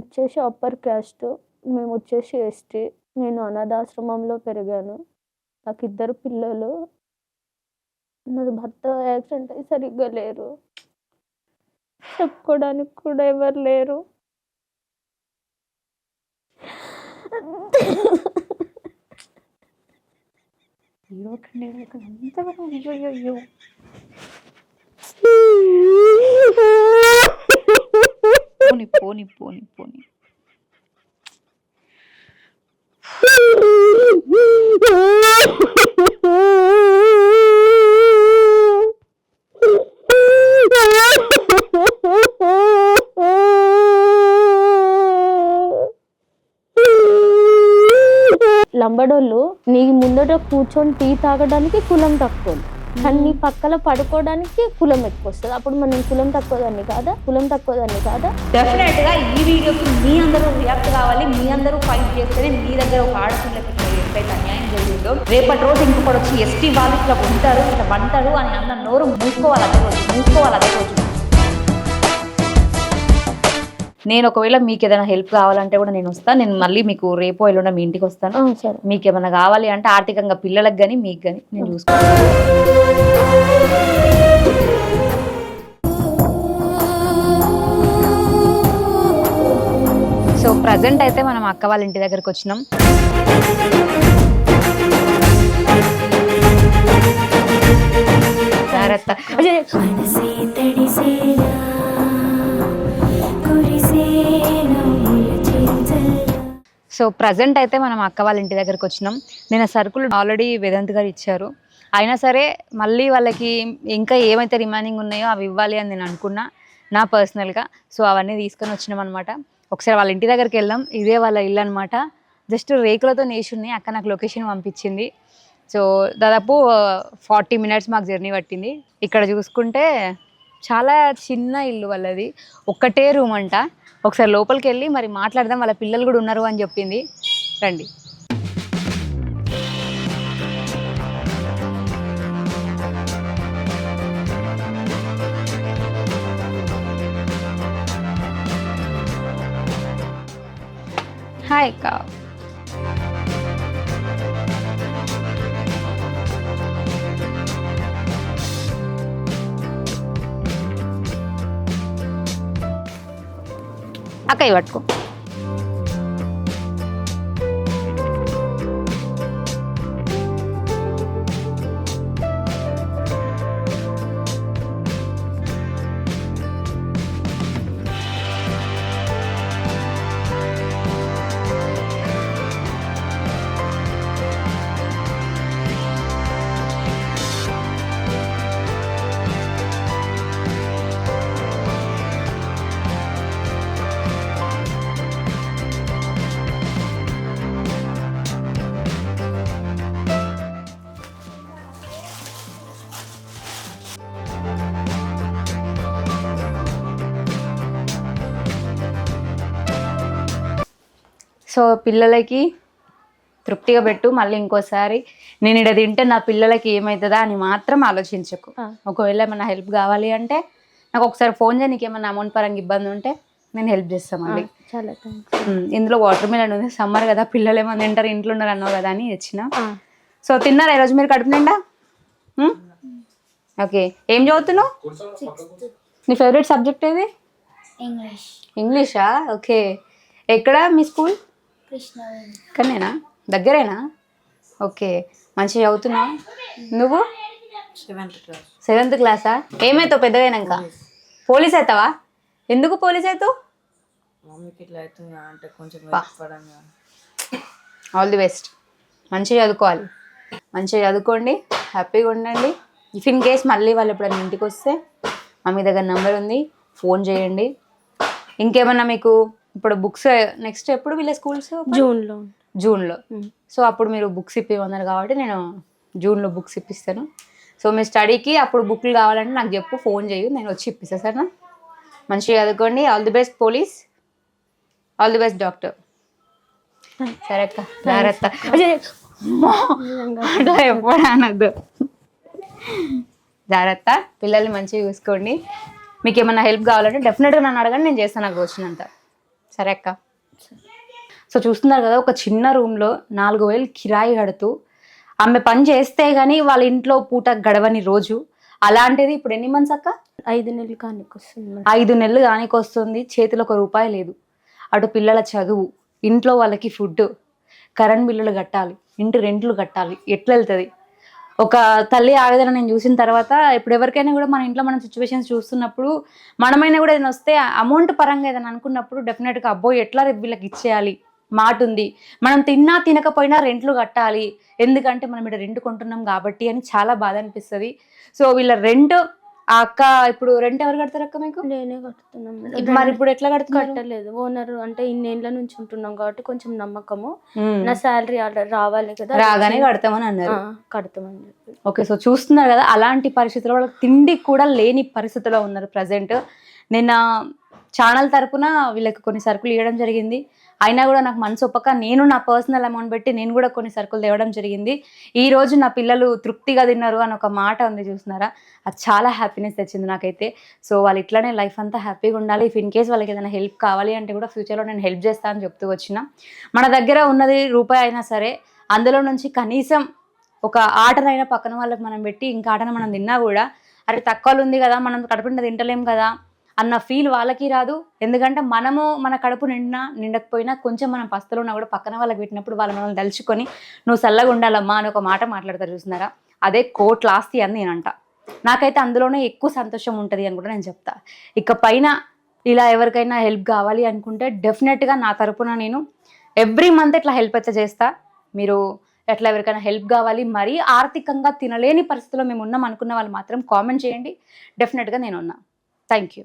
వచ్చేసి upper caste మేము వచ్చేసి ఎస్టీ నేను అనాథాశ్రమంలో పెరిగాను. నాకు ఇద్దరు పిల్లలు. నా భర్త యాక్సిడెంట్ అయి సరిగ్గా లేరు. చెప్పుకోవడానికి కూడా ఎవరు లేరు. ఏడవకండి ఏడవకండి అంతవరకు అయ్యో అయ్యో పోని పోని పోని. లంబడోళ్ళు నీ ముందట కూర్చొని టీ తాగడానికి కులం తక్కువ. అన్ని పక్కల పడుకోవడానికి కులం ఎక్కువ వస్తుంది అప్పుడు మనం కులం తక్కువదాన్ని కాదా? కులం తక్కువదాన్ని కాదా? డెఫినెట్గా ఈ వీడియోకి మీ అందరూ రియాక్ట్ కావాలి మీ అందరూ ఫైట్ చేస్తేనే మీ దగ్గర ఒక ఆడపిల్లకి ఎప్పుడైతే అన్యాయం జరిగిందో రేపటి రోజు ఇంకొకటి వచ్చి ఎస్టీ వాళ్ళు ఇట్లా ఉంటారు ఇట్లా వంటారు అని అన్న నోరు మూసుకోవాలి అదే రోజు మూసుకోవాలి అదే రోజు. నేను ఒకవేళ మీకు ఏదైనా హెల్ప్ కావాలంటే కూడా నేను వస్తాను నేను మళ్ళీ మీకు రేపో ఎల్లుండ మీ ఇంటికి వస్తాను. మీకు ఏమైనా కావాలి అంటే ఆర్థికంగా పిల్లలకు కానీ మీకు కానీ నేను చూసుకుంటాను సో ప్రజెంట్ అయితే మనం అక్క వాళ్ళ ఇంటి దగ్గరకు వచ్చినాం. జాగ్రత్త. సో ప్రజెంట్ అయితే మనం అక్క వాళ్ళ ఇంటి దగ్గరికి వచ్చినాం. నేను సరుకులు ఆల్రెడీ వేదాంత్ గారు ఇచ్చారు. అయినా సరే మళ్ళీ వాళ్ళకి ఇంకా ఏమైతే రిమైనింగ్ ఉన్నాయో అవి ఇవ్వాలి అని నేను అనుకున్నా నా పర్సనల్గా సో అవన్నీ తీసుకొని వచ్చినాం అనమాట ఒకసారి వాళ్ళ ఇంటి దగ్గరికి వెళ్ళాం ఇదే వాళ్ళ ఇల్లు అనమాట జస్ట్ రేకులతో నేసి అక్క నాకు లొకేషన్ పంపించింది. సో దాదాపు ఫార్టీ మినిట్స్ మాకు జర్నీ పట్టింది. ఇక్కడ చూసుకుంటే చాలా చిన్న ఇల్లు వాళ్ళది. ఒక్కటే రూమ్ అంట. ఒకసారి లోపలికి వెళ్ళి మరి మాట్లాడదాం వాళ్ళ పిల్లలు కూడా ఉన్నారు అని చెప్పింది. రండి. హాయ్ కా అక్కయ్య పట్టుకో. సో పిల్లలకి తృప్తిగా పెట్టు మళ్ళీ ఇంకోసారి నేను ఇక్కడ తింటే నా పిల్లలకి ఏమవుతుందా అని మాత్రం ఆలోచించకు. ఒకవేళ ఏమైనా హెల్ప్ కావాలి అంటే నాకు ఒకసారి ఫోన్ చేయి నీకు ఏమైనా అమౌంట్ పరంగా ఇబ్బంది ఉంటే నేను హెల్ప్ చేస్తాను మళ్ళీ. చాలా ఇందులో వాటర్ మిలన్ ఉంది. సమ్మర్ కదా పిల్లలు ఏమైనా తింటారు ఇంట్లో ఉన్నారు అన్నావు కదా అని తెచ్చిన. సో తిన్నారా ఈరోజు మీరు కడుపు నిండా? ఓకే ఏం చదువుతున్నావు? నీ ఫేవరెట్ సబ్జెక్ట్ ఏది? ఇంగ్లీష్ ఇంగ్లీషా ఓకే. ఎక్కడ మీ స్కూల్ ఇక్కడనేనా? దగ్గరేనా? ఓకే. మంచిగా చదువుతున్నావు? నువ్వు? Seventh class. సెవెంత్ క్లాసా? ఏమవుతావు పెద్దగైనాక? పోలీస్. అవుతావా ఎందుకు పోలీస్ అవుతావు మమ్మీకి ఇట్లా అవుతుంది అంటే కొంచెం బా. పడంగా ఆల్ ది బెస్ట్ మంచిగా చదువుకోవాలి. మంచిగా చదువుకోండి. హ్యాపీగా ఉండండి. ఇఫ్ ఇన్ కేస్ మళ్ళీ వాళ్ళు ఎప్పుడైనా ఇంటికి వస్తే మమ్మీ దగ్గర నెంబర్ ఉంది. ఫోన్ చేయండి. ఇంకేమన్నా మీకు ఇప్పుడు బుక్స్ నెక్స్ట్ ఎప్పుడు వీళ్ళ స్కూల్స్ జూన్లో. జూన్లో. సో అప్పుడు మీరు బుక్స్ ఇప్పిమన్నారు కాబట్టి నేను జూన్లో బుక్స్ ఇప్పిస్తాను. సో మీ స్టడీకి అప్పుడు బుక్లు కావాలంటే నాకు చెప్పు ఫోన్ చేయు నేను వచ్చి ఇప్పిస్తాను సరేనా? మంచిగా చదువుకోండి. All the best police. All the best doctor. సరే అక్క జాగ్రత్త. అట్లా ఎప్పుడు అనద్దు. జాగ్రత్త. పిల్లల్ని మంచిగా చూసుకోండి. మీకు ఏమైనా హెల్ప్ కావాలంటే డెఫినెట్గా నన్ను అడగండి నేను చేస్తాను నాకు వచ్చినంత సరే అక్క. సో చూస్తున్నారు కదా ఒక చిన్న రూమ్లో నాలుగు వేలు కిరాయి కడుతూ ఆమె పని చేస్తే గానీ వాళ్ళ ఇంట్లో పూట గడవని రోజు. అలాంటిది ఇప్పుడు ఎన్ని మంత్స్ అక్క? ఐదు నెలలు కానీ వస్తుంది ఐదు నెలలు దానికి వస్తుంది చేతిలో ఒక రూపాయి లేదు. అటు పిల్లల చదువు ఇంట్లో వాళ్ళకి ఫుడ్ కరెంట్ బిల్లులు కట్టాలి ఇంటి రెంట్లు కట్టాలి ఎట్లా వెళ్తుంది? ఒక తల్లి ఆవేదన నేను చూసిన తర్వాత ఇప్పుడు ఎవరికైనా కూడా మన ఇంట్లో మనం సిచ్యువేషన్స్ చూస్తున్నప్పుడు మనమైనా కూడా ఏదైనా వస్తే అమౌంట్ పరంగా ఏదైనా అనుకున్నప్పుడు డెఫినెట్గా అబ్బో ఎట్లా వీళ్ళకి ఇచ్చేయాలి? మాట ఉంది. మనం తిన్నా తినకపోయినా రెంట్లు కట్టాలి. ఎందుకంటే మనం ఇక్కడ రెంట్ కొంటున్నాం కాబట్టి అని చాలా బాధ అనిపిస్తుంది. సో వీళ్ళ రెంట్ ఆ అక్క ఇప్పుడు రెంట్ ఎవరు కడతారు అక్క మీకు? నేనే కడుతున్నాం ఇప్పుడు మరి ఇప్పుడు ఎట్లా కడుతున్నారు? కట్టలేదు. ఓనర్ అంటే ఇన్నేళ్ళ నుంచి ఉంటున్నాం కాబట్టి కొంచెం నమ్మకము. మ్మ్. నా శాలరీ రావాలి కదా రాగానే కడతామని అన్నారు. కడతామని ఓకే సో చూస్తున్నారు కదా అలాంటి పరిస్థితుల్లో వాళ్ళకి తిండి కూడా లేని పరిస్థితిలో ఉన్నారు ప్రజెంట్. నిన్న ఛానల్ తరపున వీళ్ళకి కొన్ని సరుకులు ఇవ్వడం జరిగింది. అయినా కూడా నాకు మనసు ఒప్పక. నేను నా పర్సనల్ అమౌంట్ పెట్టి నేను కూడా కొన్ని సరుకులు తేవడం జరిగింది. ఈ రోజు నా పిల్లలు తృప్తిగా తిన్నారు అని ఒక మాట ఉంది చూస్తున్నారా? అది చాలా హ్యాపీనెస్ తెచ్చింది నాకైతే. సో వాళ్ళు ఇట్లానే లైఫ్ అంతా హ్యాపీగా ఉండాలి. ఇఫ్ ఇన్ కేస్ వాళ్ళకి ఏదైనా హెల్ప్ కావాలి అంటే కూడా ఫ్యూచర్లో నేను హెల్ప్ చేస్తాను అని చెప్తూ వచ్చిన. మన దగ్గర ఉన్నది రూపాయి అయినా సరే అందులో నుంచి కనీసం ఒక ఆటనైనా పక్కన వాళ్ళకి మనం పెట్టి ఇంకా ఆటను మనం తిన్నా కూడా అరే తక్కువలు ఉంది కదా మనం కడుపుండా తింటలేం కదా అన్న ఫీల్ వాళ్ళకి రాదు. ఎందుకంటే మనము మన కడుపు నిండినా నిండకపోయినా కొంచెం మనం పస్తులు ఉన్నా కూడా పక్కన వాళ్ళకి పెట్టినప్పుడు వాళ్ళ మనల్ని తలుచుకొని నువ్వు చల్లగా ఉండాలమ్మా అని ఒక మాట మాట్లాడతారు చూస్తున్నారా? అదే కోట్ల ఆస్తి అని నేనంట. నాకైతే అందులోనే ఎక్కువ సంతోషం ఉంటుంది అని కూడా నేను చెప్తా. ఇక పైన ఇలా ఎవరికైనా హెల్ప్ కావాలి అనుకుంటే డెఫినెట్గా నా తరపున నేను ఎవ్రీ మంత్ ఇట్లా హెల్ప్ అయితే చేస్తా. మీరు ఎట్లా ఎవరికైనా హెల్ప్ కావాలి మరీ ఆర్థికంగా తినలేని పరిస్థితిలో మేము ఉన్నాం అనుకున్న వాళ్ళు మాత్రం కామెంట్ చేయండి. డెఫినెట్గా నేను ఉన్నా. Thank you.